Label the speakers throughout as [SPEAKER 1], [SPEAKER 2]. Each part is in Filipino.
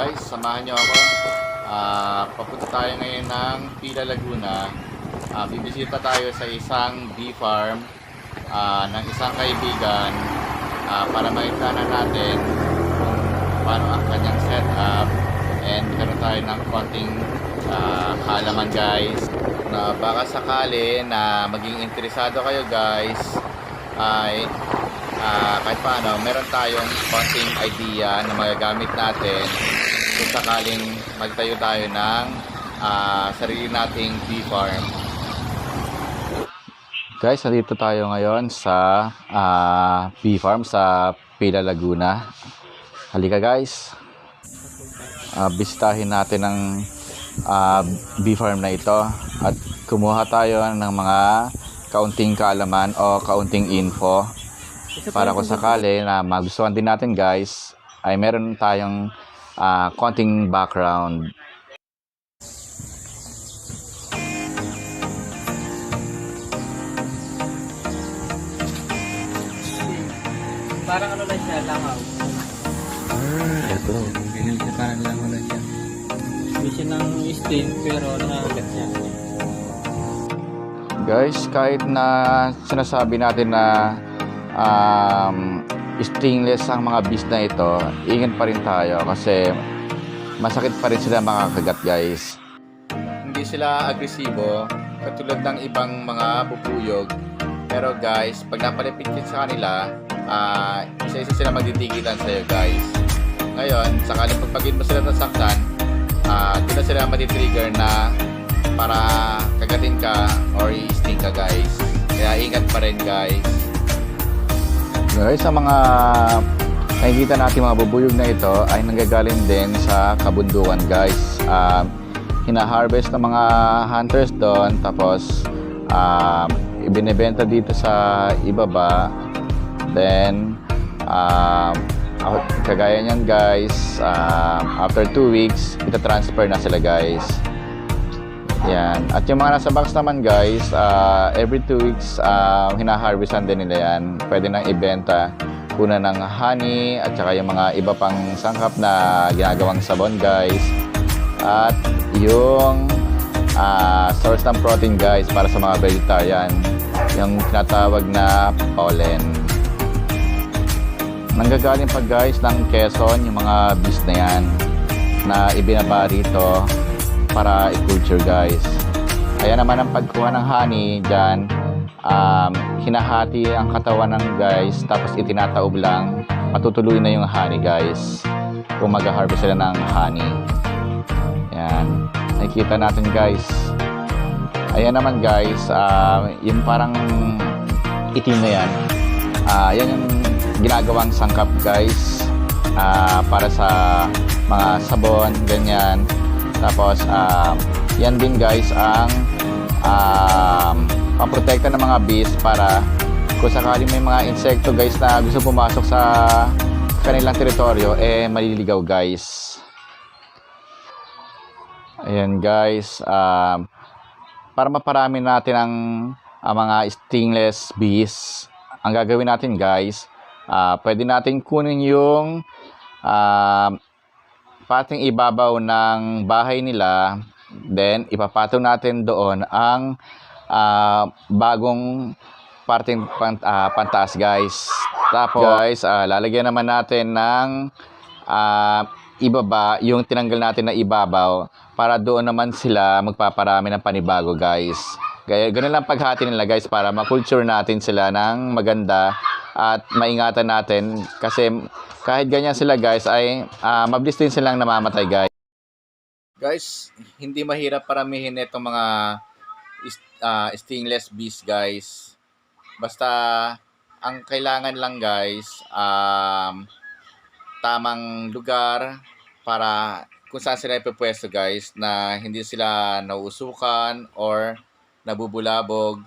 [SPEAKER 1] guys, samahan nyo ako. Ah, papunta tayo ngayon ng Pila Laguna. Ah, bibisita tayo sa isang bee farm ah, ng isang kaibigan ah, para makita na natin kung paano ang kanyang setup and meron tayo ng konting ah, kaalaman guys na baka sakali na maging interesado kayo guys ay ah, kahit paano, meron tayong konting idea na magagamit natin kung sakaling magtayo tayo ng ah, sarili nating bee farm. Guys, nandito tayo ngayon sa ah, bee farm sa Pila Laguna. Halika guys. Ah, bisitahin natin ang ah, bee farm na ito at kumuha tayo ng mga kaunting kaalaman o kaunting info para kung sakali na magustuhan din natin guys ay meron tayong ah, konting background
[SPEAKER 2] Parang ano lang siya, langaw.
[SPEAKER 1] ito
[SPEAKER 2] Ganyan siya, parang langaw lang siya. Hindi siya ng stain, pero nangangagat siya.
[SPEAKER 1] guys kahit na sinasabi natin na um, stingless ang mga bees na ito ingat pa rin tayo kasi masakit pa rin sila mga kagat guys. Hindi sila agresibo katulad ng ibang mga bubuyog pero guys pag napalipit sa kanila ah, isa-isa sila magdidigitan sa'yo guys. Ngayon sakaling pagpagin mo sila nasaktan ah, doon na sila matitrigger na para kagatin ka or i-sting ka guys. Kaya ingat pa rin guys guys sa mga nakikita natin mga bubuyog na ito ay nanggagaling din sa kabundukan guys. Um, hina-harvest ng mga hunters doon tapos um, ibinebenta dito sa ibaba. Then um, kagaya niyan guys um, after 2 weeks ita-transfer na sila guys yan. At yung mga nasa box naman guys, ah, every 2 weeks uh, hinaharvestan din nila yan. Pwede nang ibenta. Kuna ng honey at saka yung mga iba pang sangkap na ginagawang sabon guys. At yung ah, source ng protein guys para sa mga vegetarian. Yung tinatawag na pollen. Nanggagaling pa guys ng Quezon yung mga bees na yan na ibinaba rito para i-culture guys. Kaya naman ang pagkuha ng honey dyan, um, hinahati ang katawan ng guys tapos itinataob lang. Matutuloy na yung honey guys kung mag-harvest sila ng honey. Yan. Nakikita natin guys. Ayan naman guys, ah, yung parang itim na yan. Ah, yan yung ginagawang sangkap guys ah, para sa mga sabon, ganyan. Tapos, ah, yan din guys ang um, pamprotekta ng mga bees para kung sakali may mga insekto guys na gusto pumasok sa kanilang teritoryo, eh maliligaw guys. Ayan guys, um, para maparami natin ang, ang mga stingless bees, ang gagawin natin guys, ah, pwede natin kunin yung um, pating ibabaw ng bahay nila, then ipapatong natin doon ang ah, bagong parting pan, ah, pantaas guys. Tapos guys, ah, lalagyan naman natin ng ah, ibaba yung tinanggal natin na ibabaw para doon naman sila magpaparami ng panibago guys. Gaya, ganun lang paghati nila guys para makulture natin sila ng maganda at maingatan natin kasi kahit ganyan sila guys ay uh, mabilis din silang namamatay guys. Guys, hindi mahirap paramihin itong mga ah, stingless bees guys. Basta ang kailangan lang guys um, tamang lugar para kung saan sila ipipwesto guys na hindi sila nauusukan or nabubulabog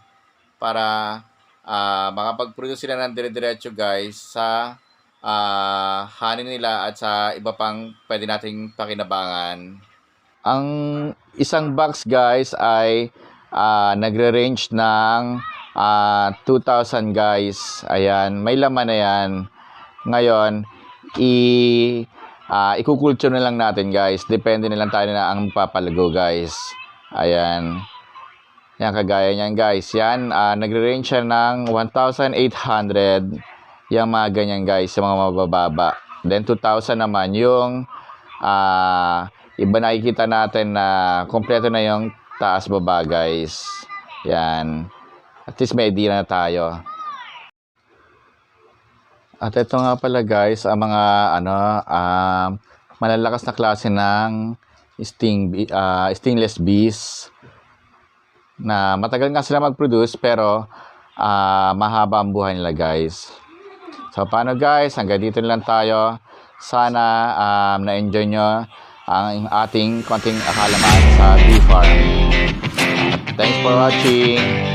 [SPEAKER 1] para ah, makapag-produce sila ng dire-diretso guys sa ah, honey nila at sa iba pang pwede nating pakinabangan. Ang isang box guys ay ah, nagre-range ng ah, 2,000 guys. Ayan, may laman na yan. Ngayon, i ah ikukulture na lang natin guys. Depende na lang tayo na ang papalago guys. Ayan. Yan, kagaya niyan guys. Yan, ah, nagre-range siya ng 1,800. Yung mga ganyan guys, yung mga mabababa. Then 2,000 naman yung ah iba nakikita natin na kompleto na yung taas baba guys. Yan. At least may idea na tayo. At ito nga pala guys, ang mga ano, um, malalakas na klase ng sting, ah, stingless bees na matagal nga sila mag-produce pero ah, mahaba ang buhay nila guys. So paano guys, hanggang dito lang tayo. Sana um, na-enjoy nyo ang ating konting akalaman sa bee farm. Thanks for watching.